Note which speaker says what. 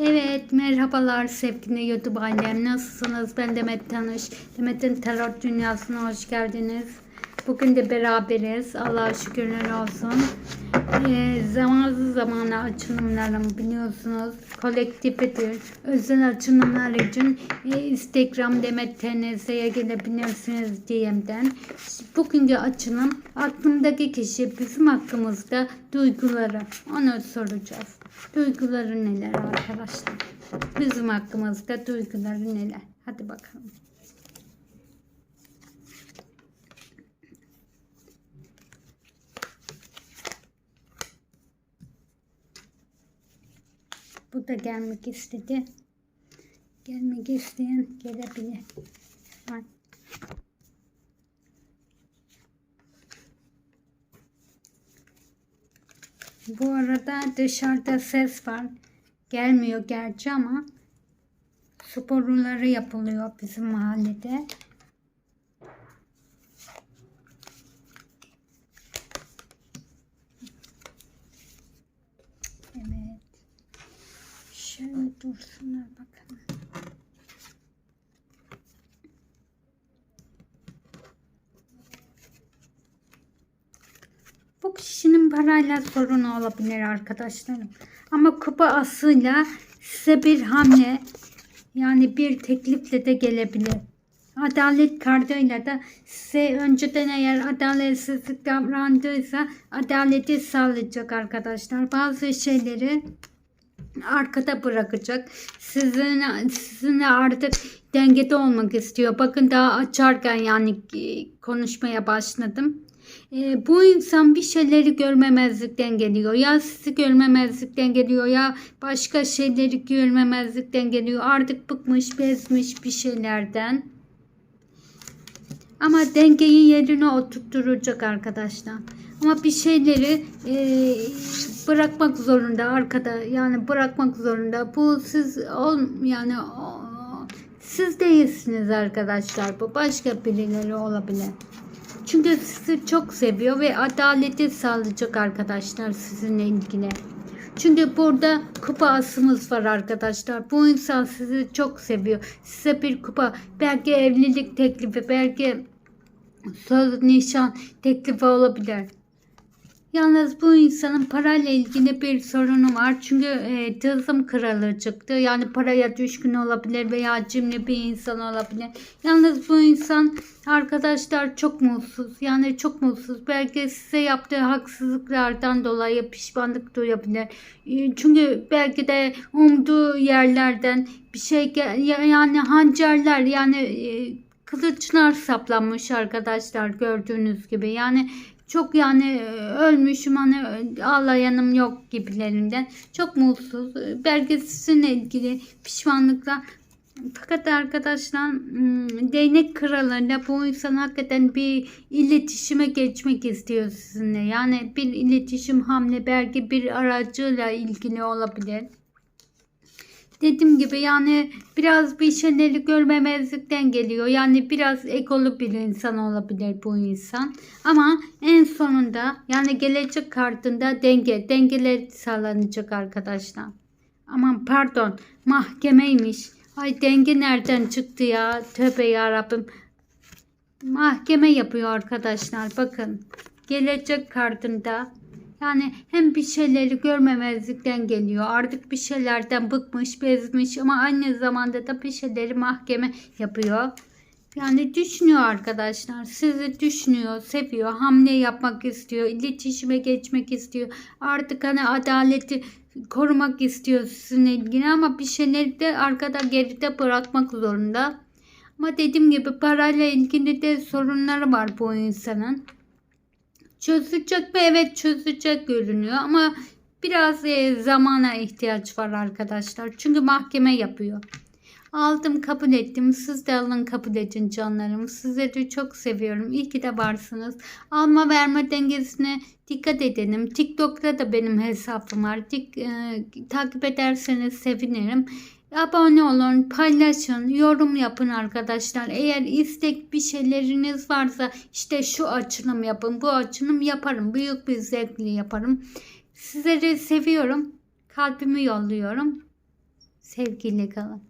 Speaker 1: Evet, merhabalar sevgili YouTube ailem. Nasılsınız? Ben Demet Tanış. Demet'in Tarot Dünyası'na hoş geldiniz. Bugün de beraberiz. Allah'a şükürler olsun. Ee, zamanlı zamana açılımlarım biliyorsunuz. Kolektifidir. Özel açılımlar için e, Instagram Demet TNS'ye gelebilirsiniz DM'den. Bugünkü açılım aklımdaki kişi bizim hakkımızda duyguları. Onu soracağız. Duyguları neler arkadaşlar? Bizim hakkımızda duyguları neler? Hadi bakalım. Bu da gelmek istedi. Gelmek isteyen gelebilir. Bak. Bu arada dışarıda ses var. Gelmiyor gerçi ama sporları yapılıyor bizim mahallede. Evet. Şöyle dursunlar bakalım. Bu kişinin parayla sorunu olabilir arkadaşlarım. Ama kupa asıyla size bir hamle yani bir teklifle de gelebilir. Adalet kartıyla da size önceden eğer adaletsizlik davrandıysa adaleti sağlayacak arkadaşlar. Bazı şeyleri arkada bırakacak. Sizin sizinle artık dengede olmak istiyor. Bakın daha açarken yani e, konuşmaya başladım. E, bu insan bir şeyleri görmemezlikten geliyor. Ya sizi görmemezlikten geliyor ya başka şeyleri görmemezlikten geliyor. Artık bıkmış, bezmiş bir şeylerden. Ama dengeyi yerine oturtturacak arkadaşlar. Ama bir şeyleri e, bırakmak zorunda arkada yani bırakmak zorunda. Bu siz ol yani o, siz değilsiniz arkadaşlar. Bu başka birileri olabilir. Çünkü sizi çok seviyor ve adaleti sağlayacak arkadaşlar sizinle ilgili. Çünkü burada kupa asımız var arkadaşlar. Bu insan sizi çok seviyor. Size bir kupa belki evlilik teklifi belki söz nişan teklifi olabilir. Yalnız bu insanın parayla ilgili bir sorunu var. Çünkü e, tılsım kralı çıktı. Yani paraya düşkün olabilir veya cimri bir insan olabilir. Yalnız bu insan arkadaşlar çok mutsuz. Yani çok mutsuz. Belki size yaptığı haksızlıklardan dolayı pişmanlık duyabilir. E, çünkü belki de umduğu yerlerden bir şey yani hançerler yani e, kılıçlar saplanmış arkadaşlar gördüğünüz gibi. Yani çok yani e, ölmüşüm hani e, ağlayanım yok gibilerinden. Çok mutsuz. Belki sizinle ilgili pişmanlıklar. Fakat arkadaşlar hmm, değnek kralıyla bu insan hakikaten bir iletişime geçmek istiyor sizinle. Yani bir iletişim hamle belki bir aracıyla ilgili olabilir. Dediğim gibi yani biraz bir şeyleri görmemezlikten geliyor. Yani biraz egolu bir insan olabilir bu insan. Ama en sonunda yani gelecek kartında denge, dengeler sağlanacak arkadaşlar. Aman pardon mahkemeymiş. Ay denge nereden çıktı ya? Tövbe yarabbim. Mahkeme yapıyor arkadaşlar. Bakın. Gelecek kartında yani hem bir şeyleri görmemezlikten geliyor. Artık bir şeylerden bıkmış, bezmiş ama aynı zamanda da bir şeyleri mahkeme yapıyor. Yani düşünüyor arkadaşlar. Sizi düşünüyor, seviyor, hamle yapmak istiyor, iletişime geçmek istiyor. Artık hani adaleti korumak istiyor sizinle ilgili ama bir şeyleri de arkada geride bırakmak zorunda. Ama dediğim gibi parayla ilgili de sorunları var bu insanın. Çözülecek mi? Evet çözülecek görünüyor ama biraz e, zamana ihtiyaç var arkadaşlar. Çünkü mahkeme yapıyor. Aldım kabul ettim. Siz de alın kabul edin canlarım. Sizleri çok seviyorum. İyi ki de varsınız. Alma verme dengesine dikkat edelim. TikTok'ta da benim hesabım var. Tik, e, takip ederseniz sevinirim. Abone olun, paylaşın, yorum yapın arkadaşlar. Eğer istek bir şeyleriniz varsa işte şu açılım yapın, bu açılım yaparım. Büyük bir zevkle yaparım. Sizleri seviyorum. Kalbimi yolluyorum. Sevgiyle kalın.